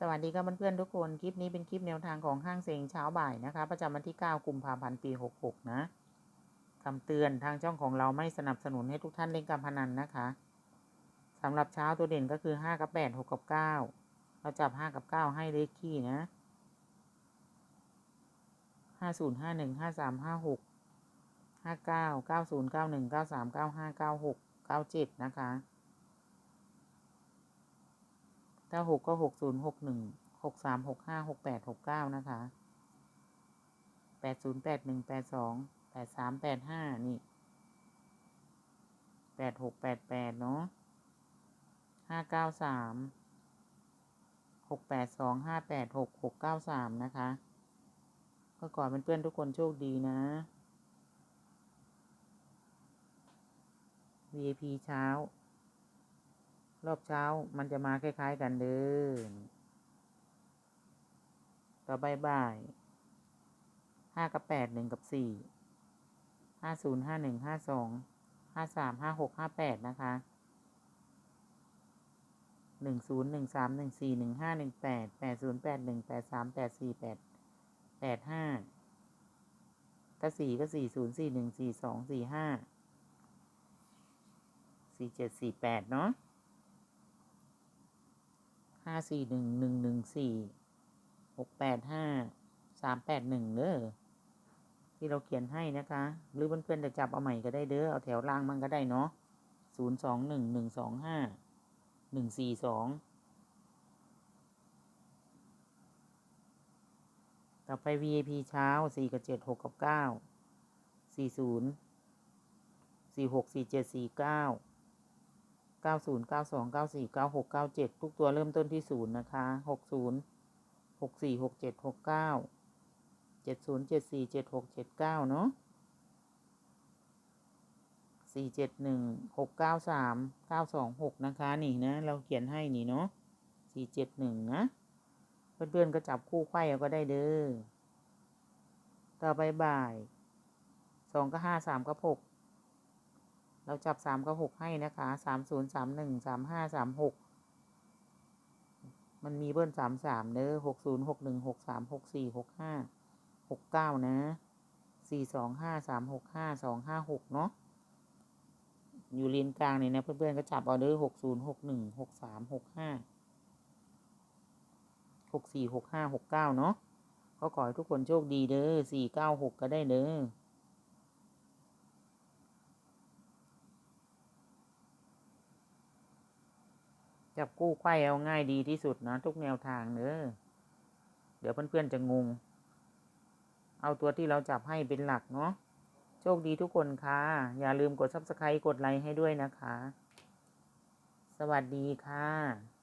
สวัสดีครับเพื่อนๆทุกคน คลิปนี้เป็นคลิปแนวทางของห้างเซงเช้าบ่ายนะคะ ประจำวันที่ 9 กุมภาพันธ์ปี 66 นะคำเตือนทางช่องของเราไม่สนับสนุนให้ทุกท่านเล่นการพนันนะคะสำหรับเช้าตัวเด่นก็คือ 5 กับ 8 6 กับ 9 เราจับ 5 กับ 9 ให้เลขขี้นะ 50 51 53 56 59 90 91 93 95 96 97 นะคะ ถ้าหกก็หกศูนย์หกหนึ่งหกสามหกห้าหกแปดหกเก้านะคะแปดศูนย์แปดหนึ่งแปดสองแปดสามแปดห้านี่แปดหกแปดแปดเนาะห้าเก้าสามหกแปดสองห้าแปดหกหกเก้าสามนะคะก็ก่อนเพื่อนๆทุกคนโชคดีนะ VIP เช้า รอบเช้ามันจะมาคล้าย ๆ กันเดินต่อใบบ่ายห้ากับแปดหนึ่งกับสี่ห้าศูนย์ห้าหนึ่งห้าสองห้าสามห้าหกห้าแปดนะคะหนึ่งศูนย์หนึ่งสามหนึ่งสี่หนึ่งห้าหนึ่งแปดแปดศูนย์แปดหนึ่งแปดสามแปดสี่แปดแปดห้าถ้าสี่ก็สี่ศูนย์สี่หนึ่งสี่สองสี่ห้าสี่เจ็ดสี่แปดเนาะ ห้าสี่หนึ่งหนึ่งหนึ่งสี่หกแปดห้าสามแปดหนึ่งเด้อที่เราเขียนให้นะคะ หรือเพื่อนๆจะจับเอาใหม่ก็ได้เด้อเอาแถวล่างมันก็ได้เนาะศูนย์สองหนึ่งหนึ่งสองห้าหนึ่งสี่สองต่อไป VIP เช้าสี่กับเจ็ดหกกับเก้าสี่ศูนย์สี่หกสี่เจ็ดสี่เก้า เก้าศูนย์เก้าสองเก้าสี่เก้าหกเก้าเจ็ดทุกตัวเริ่มต้นที่ศูนย์นะคะหกศูนย์หกสี่หกเจ็ดหกเก้าเจ็ดศูนย์เจ็ดสี่เจ็ดหกเจ็ดเก้าเนาะสี่เจ็ดหนึ่งหกเก้าสามเก้าสองหกนะคะนี่นะ เราเขียนให้นี่เนาะสี่เจ็ดหนึ่งนะ เพื่อนๆก็จับคู่ไขว้เอาก็ได้เด้อ ต่อไปบ่ายสองก็ห้าสามก็หก เราจับสามกับหกให้นะคะสามศูนย์สามหนึ่งสามห้าสามหกมันมีเบิ้ลสามสามเด้อหกศูนย์หกหนึ่งหกสามหกสี่หกห้าหกเก้านะสี่สองห้าสามหกห้าสองห้าหกเนาะอยู่เลนกลางเนี่ยนะเพื่อนๆก็จับเอเด้อหกศูนย์หกหนึ่งหกสามหกห้าหกสี่หกห้าหกเก้าเนาะก็ขอให้ทุกคนโชคดีเด้อสี่เก้าหกก็ได้เด้อ จับกู้ไขว้เอาง่ายดีที่สุดนะทุกแนวทางเนอะเดี๋ยวเพื่อนๆจะงง เอาตัวที่เราจับให้เป็นหลักเนาะโชคดีทุกคนค่ะ อย่าลืมกด subscribe กดไลค์ให้ด้วยนะคะ สวัสดีค่ะ